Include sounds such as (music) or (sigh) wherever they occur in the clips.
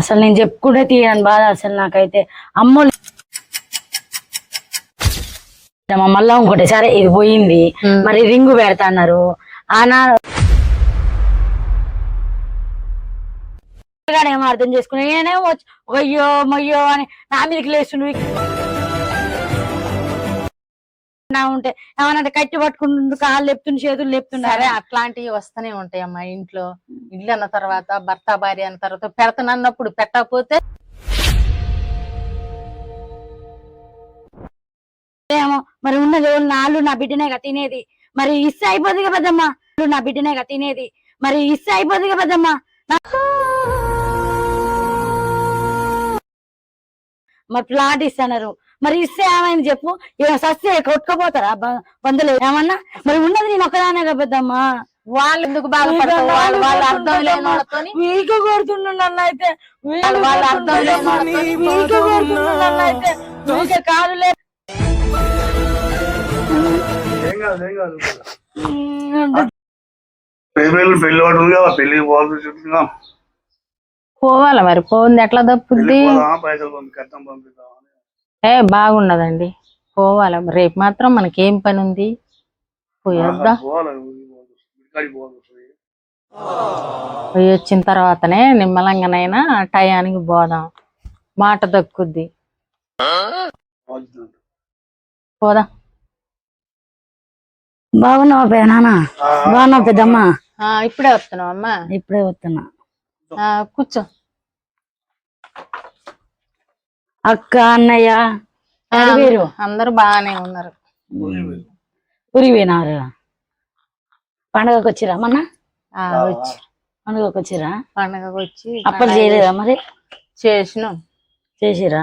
అసలు నేను చెప్పుకుంటే తీయని బాధ అసలు నాకైతే. అమ్మో మళ్ళా ఇంకోటి సరే ఇది పోయింది. మరి రింగు పెడతాన్నారు ఆనా ఏమో అర్థం చేసుకుని నేనేమో అయ్యో మయ్యో అని నా మీదకి లేస్తుండు ఉంటే ఏమన్నా కట్టి పట్టుకుంటుండు కాళ్ళు లేపుతుండు చేతులు లేపుతున్నారు అట్లాంటివి వస్తూనే ఉంటాయి అమ్మా ఇంట్లో. ఇల్లు అన్న తర్వాత భర్త భార్య అన్న తర్వాత పెడతానన్నప్పుడు పెట్టకపోతే? ఏమో మరి ఉన్నది నాళ్ళు నా బిడ్డనే తినేది. మరి అయిపోతుంది కదా పెద్దమ్మ? నా బిడ్డనే తినేది. మరి అయిపోతుంది కదా పెద్దమ్మ? (laughs) మరి ప్లాట్ ఇస్తున్నారు. మరి ఇస్తే ఏమైంది చెప్పు? ఇక సస్తే కొట్టుకోపోతారా? బంధువులు ఏమన్నా? మరి ఉన్నది నేను ఒక్కదానే కదా పెద్దమ్మ. వాళ్ళు ఎందుకు బాధపడతారు? వాళ్ళు వాళ్ళ అర్థం లేని అయితే వాళ్ళు అర్థం లేని అయితే కాదు లేదు పెళ్ళి పోవాల్సి చెప్తున్నా పోవాలా మరి? పోయింది ఎట్లా తప్పుద్ది పైసలు పంపి కట్టం పంపిద్దామా? ఏ బాగుండదండి పోవాలా? రేపు మాత్రం మనకేం పని ఉంది పోయొద్దా పోవాలి ఇక్కడికి పోవాలి పోయి వచ్చిన తర్వాతనే నిమ్మలంగానైనా టయానికి పోదాం మాట దక్కుద్ది. పోదాం? బాగున్నావా పెదనాన్న బాగున్నావు పెద్దమ్మ? ఆ, ఇప్పుడే వస్తున్నావు అమ్మా ఇప్పుడే వస్తున్నా. ఆ, కూర్చో. అక్క అన్నయ్య వేరు అందరూ బాగానే ఉన్నారు. ఊరి పోయినారు. పండగకి వచ్చిరా మొన్న? ఆ, వచ్చి. పండగకి వచ్చిరా? పండగకు వచ్చి అప్పలు చేయలేదా మరి? చేసినాం. చేసిరా?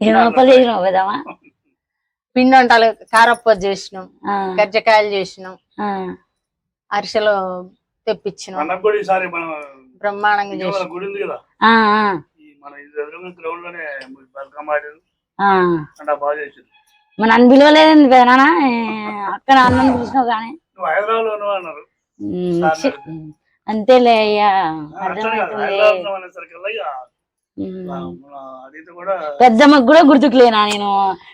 ఏం అప్పలు చేసినావు పెదమ్మా పిండి వంటలు కారప్ప చేసినాం. ఆ, గజ్జకాయలు చేసినాం. అరిసెలు తెప్పించినాం. బ్రహ్మాండంగా చేసినాం మన గ్రౌండ్లోనే బతుకమ్మ ఆడారు. ఆ. అంటే బాగా చేసింది మరి నన్ను పిలవలేదండి ఏ, అక్కడ అన్నం పిలిచినావు కానీ. నువ్వు హైదరాబాద్లో ఉన్నావు అన్నారు. ఉమ్, ఛీ, అంతేలే అయ్యా ఉన్నావు పెద్దమ్మకు కూడా గుర్తుకు లేనా నేను?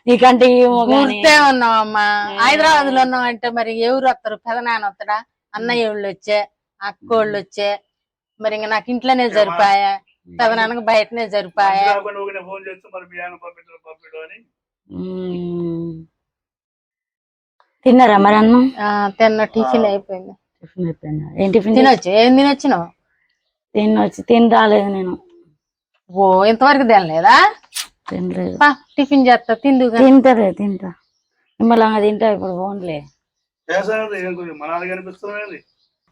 నీకంటే ఏమో గాని ఊరితే ఉన్నాం అమ్మా హైదరాబాద్లో ఉన్నాం అంటే మరి ఎవరు వస్తారు పెదనాన్న వస్తాడా? అన్నయ్య వాళ్ళు వచ్చే? అక్క వాళ్ళు వచ్చే? మరి ఇంకా నాకు ఇంట్లోనే జరిపాయా పెదనాన్నకు బయటనే జరిపాయా? కాకుండా ఊరికే ఫోన్ చేస్తే మరి మీ ఆయన పంపించడం పంపించడం అని. ఉమ్. తిన్నారా మరి అన్నం? ఆ, తిన్న టిఫిన్ అయిపోయింది. టిఫిన్ అయిపోయిందా? ఏం టిఫిన్ తినొచ్చు? ఏం తినొచ్చినావు? తినొచ్చి తిని రాలేదు నేను. ఓ ఇంతవరకు తినలేదా? తినలేదు. టిఫిన్ చేస్తా తిందుగా తింటారే తింటా. నిమ్మలంగా తింటా ఇప్పుడు ఫోన్లే. చేసాను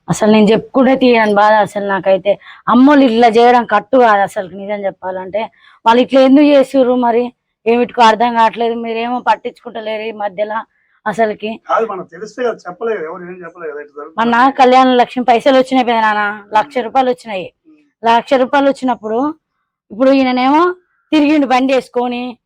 మన అసలు నేను చెప్పుకుంటే తీయని బాధ అసలు నాకైతే. అమ్మోళ్ళు ఇట్లా చేయడం కట్టు కాదు అసలు నిజం చెప్పాలంటే. వాళ్ళు ఇట్లా ఎందుకు చేస్తుర్రు మరి? ఏమిటికో అర్థం కావట్లేదు. మీరేమో పట్టించుకుంటలేరు ఈ మధ్యలో అసలుకి. మొన్న కళ్యాణ లక్ష్మి పైసలు వచ్చినాయి పెద్ద నాన్న. లక్ష రూపాయలు వచ్చినాయి. లక్ష రూపాయలు వచ్చినప్పుడు ఇప్పుడు ఈయననేమో తిరిగిండు బండి వేసుకొని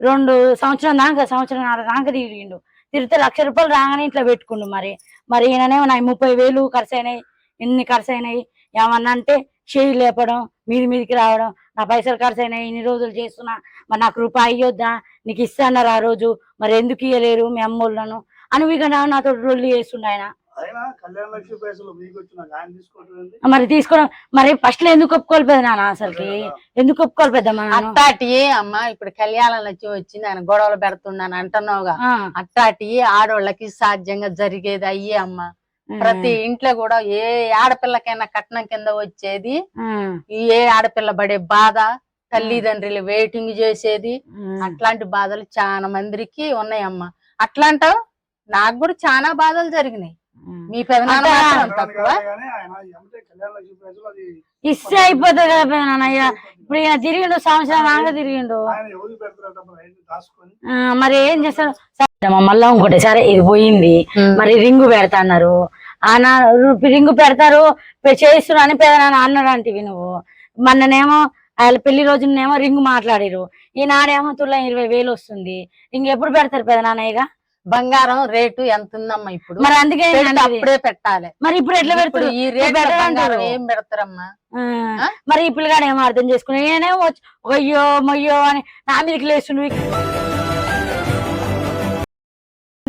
రెండు సంవత్సరం దాకా సంవత్సరం దాకా తిరిగిండు. తిరిగితే లక్ష రూపాయలు రాగానే ఇట్లా పెట్టుకుండు మరి. మరి ఈయననే నాకు ముప్పై వేలు ఖర్చు అయినాయి ఎన్ని ఖర్చు అయినాయి ఏమన్నా అంటే చేయి లేపడం మీది మీదికి రావడం నా పైసలు ఖర్చు అయినాయి ఇన్ని రోజులు చేస్తున్నా. మరి నాకు రూపాయి అయ్యొద్దా నీకు ఇస్తాన్నారు ఆ రోజు. మరి ఎందుకు ఇయ్యలేరు మీ అమ్మోళ్ళను? అని ఇక నాతో రొల్లి చేస్తుండ ఆయన. ఆయన మరి తీసుకోవడం మరి ఫస్ట్లో ఎందుకు ఒప్పుకోవాలి పెద్ద నాన్న అసలుకి? ఎందుకు ఒప్పుకోవాలి పెద్దమ్మ? అట్టాటి అమ్మా ఇప్పుడు కళ్యాణం వచ్చి వచ్చి నేను గొడవలు పెడుతున్నాను అంటున్నావుగా. అట్టాటి ఆడోళ్ళకి సాధ్యంగా జరిగేది అయ్యే అమ్మా. ప్రతి ఇంట్లో కూడా ఏ ఆడపిల్లకైనా కట్నం కింద వచ్చేది ఏ ఆడపిల్ల పడే బాధ తల్లిదండ్రులు వెయిటింగ్ చేసేది. అట్లాంటి బాధలు చాలా మందికి ఉన్నాయమ్మా. అట్లాంట నాకు కూడా చాలా బాధలు జరిగినాయి. మీ ఇస్తే అయిపోతుంది కదా పెద్ద నాన్న ఇక ఇప్పుడు ఈయన తిరిగిండు సంవత్సరం దాకా తిరిగిండు. మరి ఏం చేస్తారు మళ్ళా ఇంకోటి. సరే ఇది పోయింది. మరి రింగు పెడతాన్నారు. ఆన రింగు పెడతారు చేస్తున్నా అని పెదనాన్న అన్నాడు అంటివి నువ్వు. మొన్ననేమో వాళ్ళ పెళ్ళి రోజునేమో రింగు మాట్లాడిరు ఈనాడేమో తుల ఇరవై వేలు వస్తుంది. ఇంక ఎప్పుడు పెడతారు పెదనాన్న ఇక బంగారం రేటు ఎంత ఉందమ్మా ఇప్పుడు మరి అందుకే. అప్పుడే పెట్టాలి మరి ఇప్పుడు ఎట్లా ఇప్పుడు పెడతారు ఈ రేట్. బంగారం ఏం పెడతారమ్మా? మరి ఈ పిల్లగాడు ఏమో అర్థం చేసుకున్నా నేనేమో వచ్చి అయ్యో మయ్యో అని నా మీదకి లేస్తుండు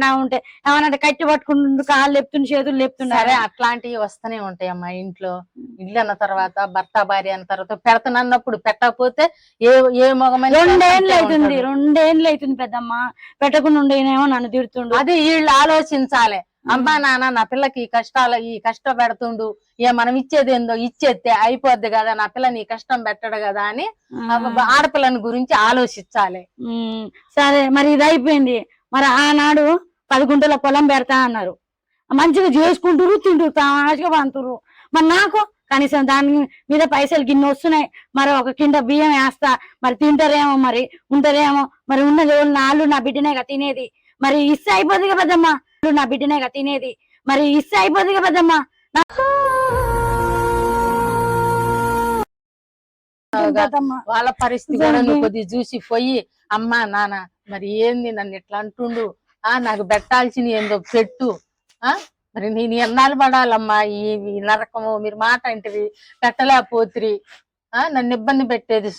నా ఉంటే ఏమన్నా కట్టి పట్టుకుంటుండు కాళ్ళు లేపుతుండు చేతులు లేపుతుండు సరే అట్లాంటివి వస్తూనే ఉంటాయమ్మా ఇంట్లో. ఇల్లు అన్న తర్వాత భర్త భార్య అన్న తర్వాత పెడతానన్నప్పుడు పెట్టకపోతే ఏ ఏ మగమని రెండేళ్ళు అవుతుంది రెండేళ్ళు అవుతుంది పెద్దమ్మ. పెట్టకుండా ఉండేనేమో నన్ను తిడుతుండు. అది వీళ్ళు ఆలోచించాలి. అమ్మా నాన్న నా పిల్లకి ఈ కష్టాలు ఈ కష్టం పెడుతుండు. ఏ మనం ఇచ్చేది ఏందో ఇచ్చేస్తే అయిపోద్ది కదా నా పిల్లని ఈ కష్టం పెట్టడు కదా అని ఆడపిల్లని గురించి ఆలోచించాలి. సరే మరి ఇది అయిపోయింది. మరి ఆనాడు పది గుంటల పొలం పెడతా అన్నారు. మంచిగా చేసుకుంటారు తింటారు తాజాగా పంతురు మరి నాకు కనీసం దాని మీద పైసలు గిన్నె వస్తున్నాయి. మరి ఒక కింద బియ్యం వేస్తా. మరి తింటారేమో మరి ఉంటారేమో. మరి ఉన్నది నాళ్ళు నా బిడ్డనేగా తినేది. మరి ఇస్తే అయిపోద్ది కదా పెద్దమ్మ? నా బిడ్డనేగా తినేది. మరి ఇస్తే అయిపోద్ది కదా పెద్దమ్మ? పెద్దమ్మ. వాళ్ళ పరిస్థితి కూడా నువ్వు కొద్దిగా చూసి పోయి అమ్మా నాన్న మరి ఏంది నన్ను ఇట్లా అంటుండు? ఆ నాకు పెట్టాల్సిన ఏందో పెట్టు. ఆ? మరి నేను ఎన్నాళ్ళు పడాలమ్మా ఈ ఈ నరకము? మీరు మాట అంటది పెట్టలేకపోతురి. ఆ నన్ను ఇబ్బంది పెట్టేది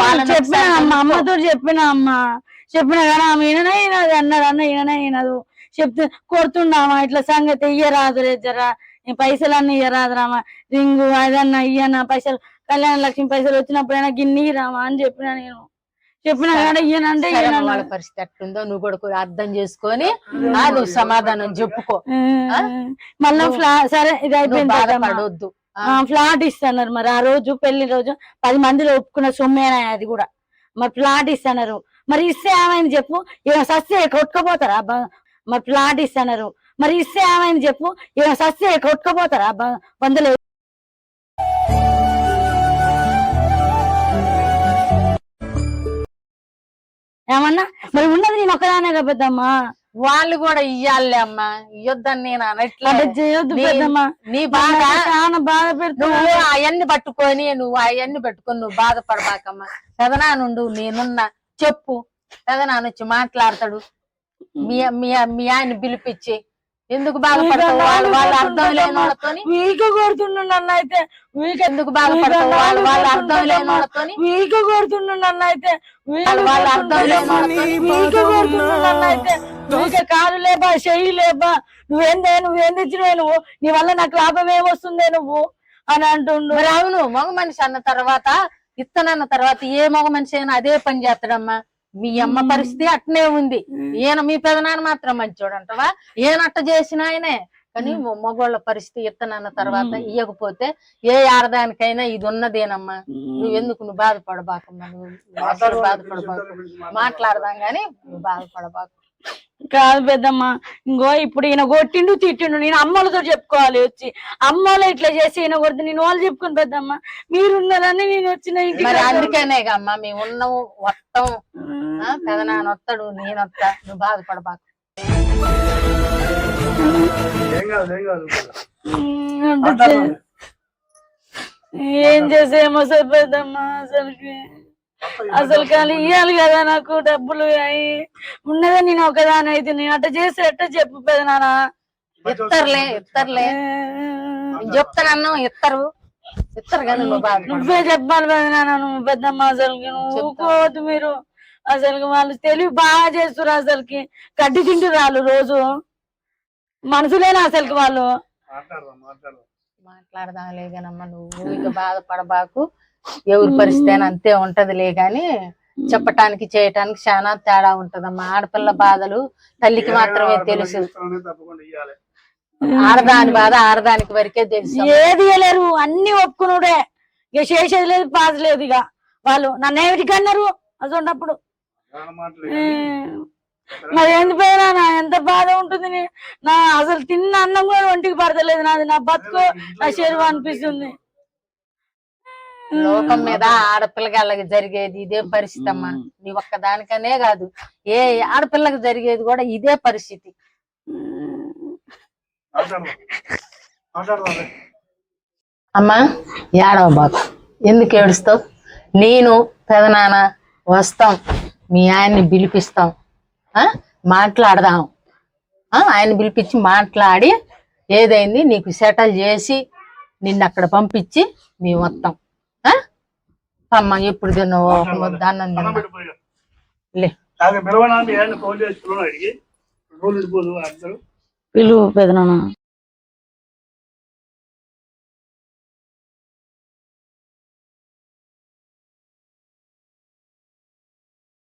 వాళ్ళని చెప్పిన అమ్మ. అమ్మతో చెప్పిన అమ్మ. చెప్పిన కానీ ఆమె ఈయనది అన్నాడు అన్న ఈయననే ఈయనదు చెప్తే కొడుతుండమ్మా ఇట్లా సంగతి ఇయ్యరాదు రే జరా. పైసలన్నీ ఇయ్యరాదు రామా రింగు అదన్నా ఇయ్యన్నా పైసలు కళ్యాణ లక్ష్మి పైసలు వచ్చినప్పుడైనా గిన్ని రామా అని చెప్పిన నేను. చెప్పిన కానీ ఈయనంటే వాళ్ళ పరిస్థితి ఎట్లుందో నువ్వు కూడా అర్థం చేసుకొని నువ్వు సమాధానం చెప్పుకో? మళ్ళా ఫ్లా సరే ఇది అయిపోయింది. బాధపడొద్దు. ఫ్లాట్ ఇస్తున్నారు మరి ఆ రోజు పెళ్ళి రోజు. పది మందిలో ఒప్పుకున్న సొమ్మేనా అది కూడా. మరి ఫ్లాట్ ఇస్తున్నారు. మరి ఇస్తే ఏమైంది చెప్పు? ఏమో సస్తే కొట్టుకపోతారా మరి ఫ్లాట్ ఇస్తున్నారు. మరి ఇస్తే ఏమైంది చెప్పు? ఏమో సస్తే కొట్టుకపోతారా బ- ఏమన్నా? మరి ఉన్నది నేను ఒక్కదానే కదా పెద్దమ్మా? వాళ్ళు కూడా ఇయ్యాలే అమ్మా. ఇయ్యొద్దని నేను అనట్లే. అంటే చేయొద్దు నీ- బాధ చాలా బాధ నువ్వు అవన్నీ పట్టుకొని నువ్వు అవన్నీ పట్టుకొని నువ్వు బాధపడబాకమ్మా. పెదనానుండు నేనున్నా. చెప్పు. పెదనాన్న వచ్చి మాట్లాడతాడు. మీ మీ మీ ఆయన పిలిపించి ఎందుకు బాధపడతావు వాళ్ళు? వాళ్ళు అర్థం లేని వాళ్ళతోని వీక కొడుతుండు నన్ను అయితే. వీక ఎందుకు బాధపడతావు వాళ్ళు? వాళ్ళు అర్థం లేని వాళ్ళతోని వీక కొడుతుండు నన్ను అయితే. వాళ్ళు వాళ్ళు అర్థం లేని వీక కొడుతుండు నన్ను అయితే. వీక కాలు లేబా చెయ్యి లేబా నువ్వేందే నువ్వేం తెచ్చినవే నువ్వు? నీ వల్ల నాకు లాభం ఏమొస్తుందే నువ్వు? అని అంటుండు. అవును మగ మనిషి అన్న తర్వాత ఇత్తనన్న తర్వాత ఏ మగ మనిషి అయినా అదే పని చేస్తాడమ్మా. మీ అమ్మ పరిస్థితి అట్నే ఉంది. ఈయన మీ పెదనాన్న మాత్రం మంచోడు అంటవా ఈయన అట్ట చేసిన ఆయనే. కానీ మగోళ్ళ పరిస్థితి ఇత్తనన్న తర్వాత. ఇయ్యకపోతే ఏ ఆడదానికైనా ఇది ఉన్నదేనమ్మా నువ్వెందుకు నువ్వు బాధపడబాకమ్మా? నువ్వు నువ్వు అసలు బాధపడబాకు మాట్లాడదాం గాని నువ్వు బాధపడబాకు. కాదు పెద్దమ్మ. ఇంకో ఇప్పుడు ఈయన కొట్టిండు తిట్టిండు నేను అమ్మలతో చెప్పుకోవాలి వచ్చి. అమ్మలు ఇట్లా చేసి ఈయన కొడితే నేను వాళ్ళు చెప్పుకుని పెద్దమ్మ. మీరున్నారని నేను వచ్చిన ఇంటికి మరి అందుకేనే అమ్మా మేము ఉన్నాము వస్తాం. ఆ, పెదనాన్న వస్తాడు నేను వస్తా. నువ్వు బాధపడబాకు. ఏం కాదు ఏం కాదు ఉమ్, అంటే చే- ఏం చేసేమో సార్ పెద్దమ్మ అసలుకి. అసలు కానీ ఇవ్వాలి కదా నాకు డబ్బులు అయి. ఉన్నదే నేను ఒకదాని అయితే నేను అట్ట చేసి ఎట్ట చెప్పు పెదనానా ఇత్తర్లే ఇత్తర్లే. నేను చెప్తానన్నా ఇత్తరు. ఇత్తరు కానీ నువ్వు చెప్పాలి పెదనాన్న నువ్వు పెద్దమ్మ అసలుకి. నువ్వు మీరు. అసలుకి వాళ్ళు తెలివి బాగా చేస్తారు అసలుకి. గడ్డి తింటారు వాళ్ళు రోజు. మనసులేనా అసలుకి వాళ్ళు. మాట్లాడదాం లేగానమ్మా నువ్వు ఇక బాధపడబాకు. ఎవరి పరిస్థితి అయినా అంతే ఉంటదిలే గాని చెప్పటానికి చేయటానికి చాలా తేడా ఉంటదమ్మా. ఆడపిల్ల బాధలు తల్లికి మాత్రమే తెలుసు. ఆడదాని బాధ ఆడదానికి వరకే తెలుసు ఏది ఇవ్వలేరు అన్ని ఒప్పుకునుడే. ఇక చేసేది లేదు పాస్ లేదు ఇక. వాళ్ళు నన్ను ఏమిటికి అన్నారు? అసలు మరి ఏంది పోయినా? నా ఎంత బాధ ఉంటుంది నీ- నా అసలు తిన్న అన్నం కూడా ఒంటికి పడతలేదు. నాది నా బతుకు నా శరీరం అనిపిస్తుంది. లోకం మీద ఆడపిల్లగాళ్ళకి జరిగేది ఇదే పరిస్థితి అమ్మా. నీ ఒక్క దానికనే కాదు. ఏ ఆడపిల్లకి జరిగేది కూడా ఇదే పరిస్థితి. అమ్మా ఏడవ బాబు. ఎందుకు ఏడుస్తావు? నేను పెదనాన్న వస్తాం. మీ ఆయన్ని పిలిపిస్తాం. ఆ? మాట్లాడదాం. ఆ, ఆయన పిలిపించి మాట్లాడి ఏదైంది నీకు సెటిల్ చేసి నిన్ను అక్కడ పంపించి మేము వస్తాం? అమ్మ ఎప్పుడు తిన్నావు? అన్నం అన్నం తిన్నా. పిలువు పెదనాన్న.